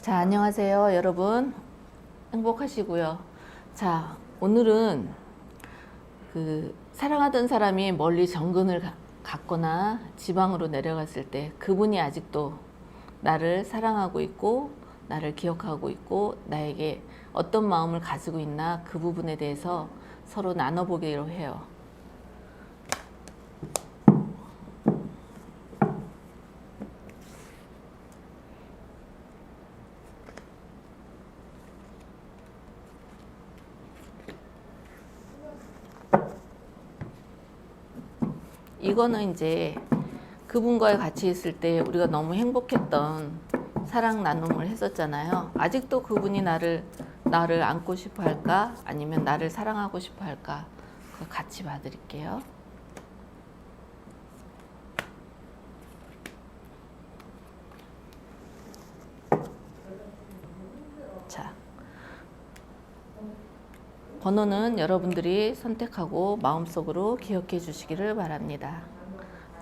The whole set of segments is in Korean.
자, 안녕하세요, 여러분. 행복하시고요. 자, 오늘은 그 사랑하던 사람이 멀리 정근을 가- 갔거나 지방으로 내려갔을 때 그분이 아직도 나를 사랑하고 있고 나를 기억하고 있고 나에게 어떤 마음을 가지고 있나 그 부분에 대해서 서로 나눠보기로 해요. 이거는 이제 그분과의 같이 있을 때 우리가 너무 행복했던 사랑 나눔을 했었잖아요. 아직도 그분이 나를 나를 안고 싶어 할까? 아니면 나를 사랑하고 싶어 할까? 같이 봐드릴게요. 자, 번호는 여러분들이 선택하고 마음속으로 기억해 주시기를 바랍니다.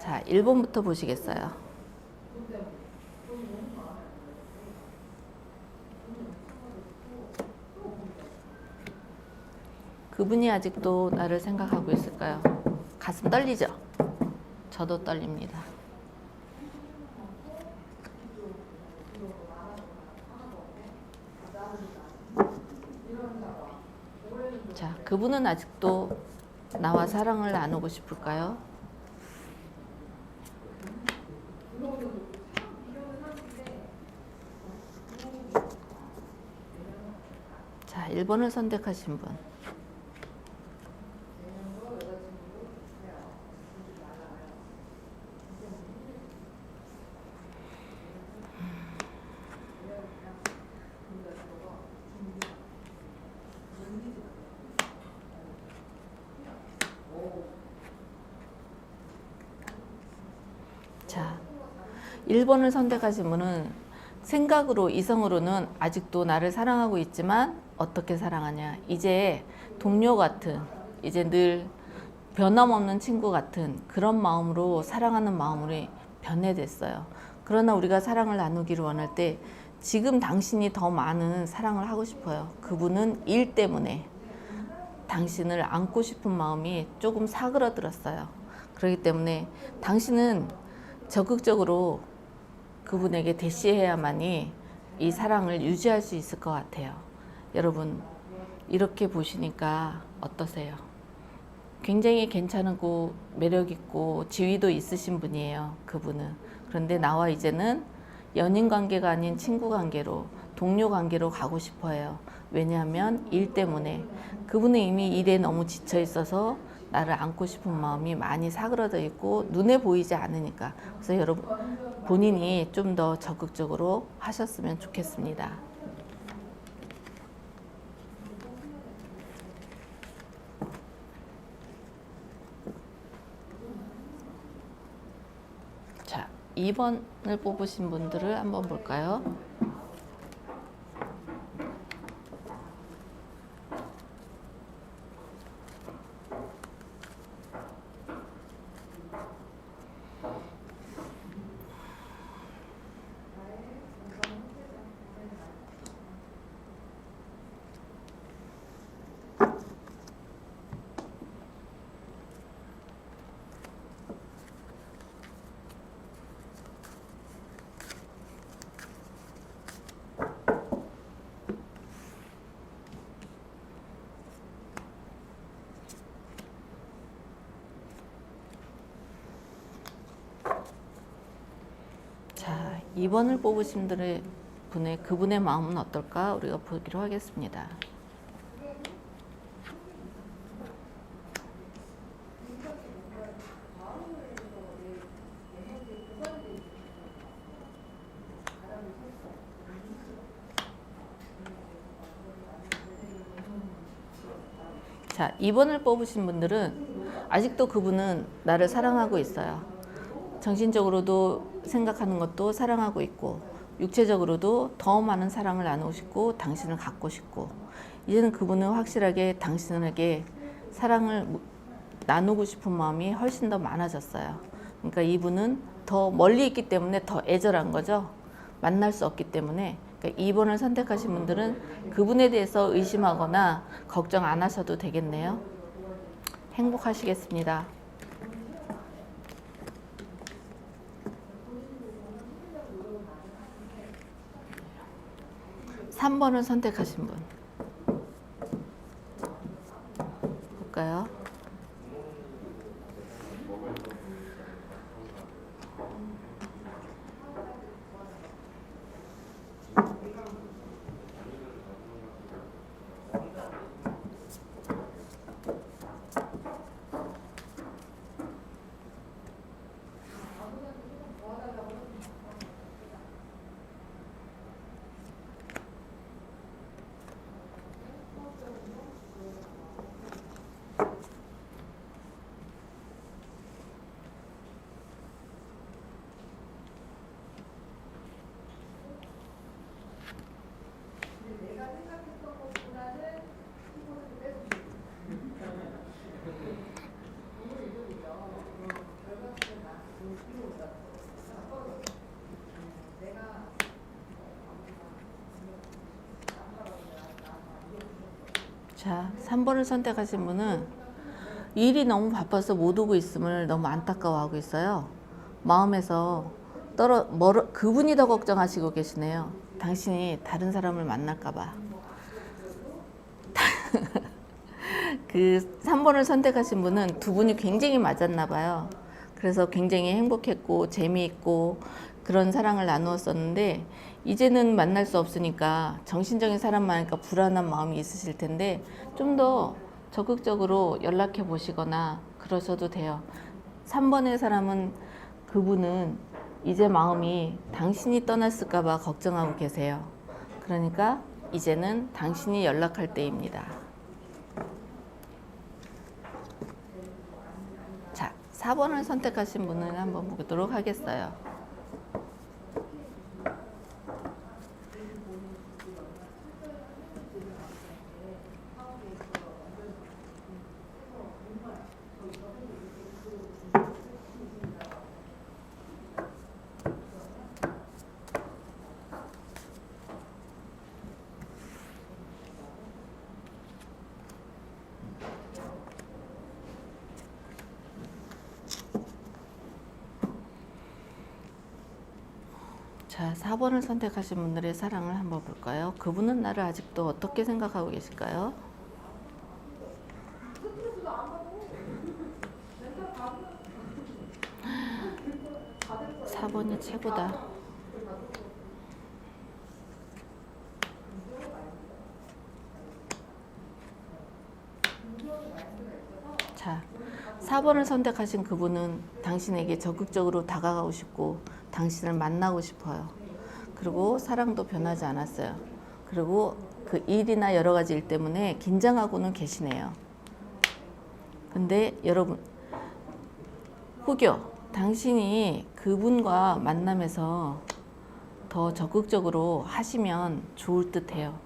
자, 1번부터 보시겠어요? 그분이 아직도 나를 생각하고 있을까요? 가슴 떨리죠? 저도 떨립니다. 자, 그분은 아직도 나와 사랑을 나누고 싶을까요? 자, 1번을 선택하신 분. 자, 1번을 선택하신 분은 생각으로 이성으로는 아직도 나를 사랑하고 있지만 어떻게 사랑하냐. 이제 동료 같은 이제 늘 변함없는 친구 같은 그런 마음으로 사랑하는 마음으로 변해됐어요. 그러나 우리가 사랑을 나누기를 원할 때 지금 당신이 더 많은 사랑을 하고 싶어요. 그분은 일 때문에 당신을 안고 싶은 마음이 조금 사그러들었어요. 그렇기 때문에 당신은 적극적으로 그분에게 대시해야만이 이 사랑을 유지할 수 있을 것 같아요. 여러분, 이렇게 보시니까 어떠세요? 굉장히 괜찮고 매력있고 지위도 있으신 분이에요. 그분은. 그런데 나와 이제는 연인 관계가 아닌 친구 관계로 동료 관계로 가고 싶어 해요. 왜냐하면 일 때문에 그분은 이미 일에 너무 지쳐 있어서 나를 안고 싶은 마음이 많이 사그러져 있고 눈에 보이지 않으니까. 그래서 여러분 본인이 좀 더 적극적으로 하셨으면 좋겠습니다. 자, 2번을 뽑으신 분들을 한번 볼까요? 자, 2번을 뽑으신 분의 그분의 마음은 어떨까 우리가 보기로 하겠습니다. 자, 2번을 뽑으신 분들은 아직도 그분은 나를 사랑하고 있어요. 정신적으로도 생각하는 것도 사랑하고 있고 육체적으로도 더 많은 사랑을 나누고 싶고 당신을 갖고 싶고 이제는 그분은 확실하게 당신에게 사랑을 무- 나누고 싶은 마음이 훨씬 더 많아졌어요. 그러니까 이분은 더 멀리 있기 때문에 더 애절한 거죠. 만날 수 없기 때문에 그러니까 2번을 선택하신 분들은 그분에 대해서 의심하거나 걱정 안 하셔도 되겠네요. 행복하시겠습니다. 3번을 선택하신 분. 볼까요? 자, 3번을 선택하신 분은 일이 너무 바빠서 못 오고 있음을 너무 안타까워하고 있어요. 마음에서 떨어 멀어 그분이 더 걱정하시고 계시네요. 당신이 다른 사람을 만날까 봐. 그 3번을 선택하신 분은 두 분이 굉장히 맞았나 봐요. 그래서 굉장히 행복했고 재미있고 그런 사랑을 나누었었는데 이제는 만날 수 없으니까 정신적인 사람 많으니까 불안한 마음이 있으실 텐데 좀 더 적극적으로 연락해 보시거나 그러셔도 돼요. 3번의 사람은 그분은 이제 마음이 당신이 떠났을까봐 걱정하고 계세요. 그러니까 이제는 당신이 연락할 때입니다. 자, 4번을 선택하신 분은 한번 보도록 하겠어요. 자, 4번을 선택하신 분들의 사랑을 한번 볼까요? 그분은 나를 아직도 어떻게 생각하고 계실까요? 사번이 최고다. 자, 4번을 선택하신 그분은 당신에게 적극적으로 다가가고 싶고 당신을 만나고 싶어요. 그리고 사랑도 변하지 않았어요. 그리고 그 일이나 여러 가지 일 때문에 긴장하고는 계시네요. 근데 여러분, 혹여 당신이 그분과 만남에서 더 적극적으로 하시면 좋을 듯 해요.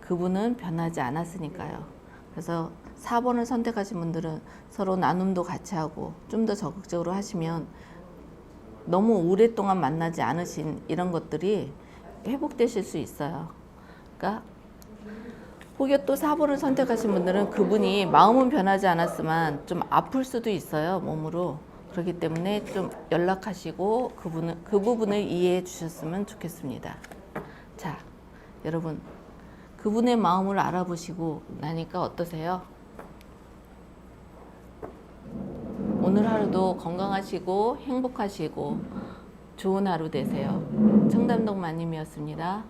그분은 변하지 않았으니까요. 그래서 4번을 선택하신 분들은 서로 나눔도 같이 하고 좀 더 적극적으로 하시면 너무 오랫동안 만나지 않으신 이런 것들이 회복되실 수 있어요. 그러니까 혹여 또 4번을 선택하신 분들은 그분이 마음은 변하지 않았지만 좀 아플 수도 있어요, 몸으로. 그렇기 때문에 좀 연락하시고 그분은 그 부분을 이해해 주셨으면 좋겠습니다. 자, 여러분 그분의 마음을 알아보시고 나니까 어떠세요? 오늘 하루도 건강하시고 행복하시고 좋은 하루 되세요. 청담동 마님이었습니다.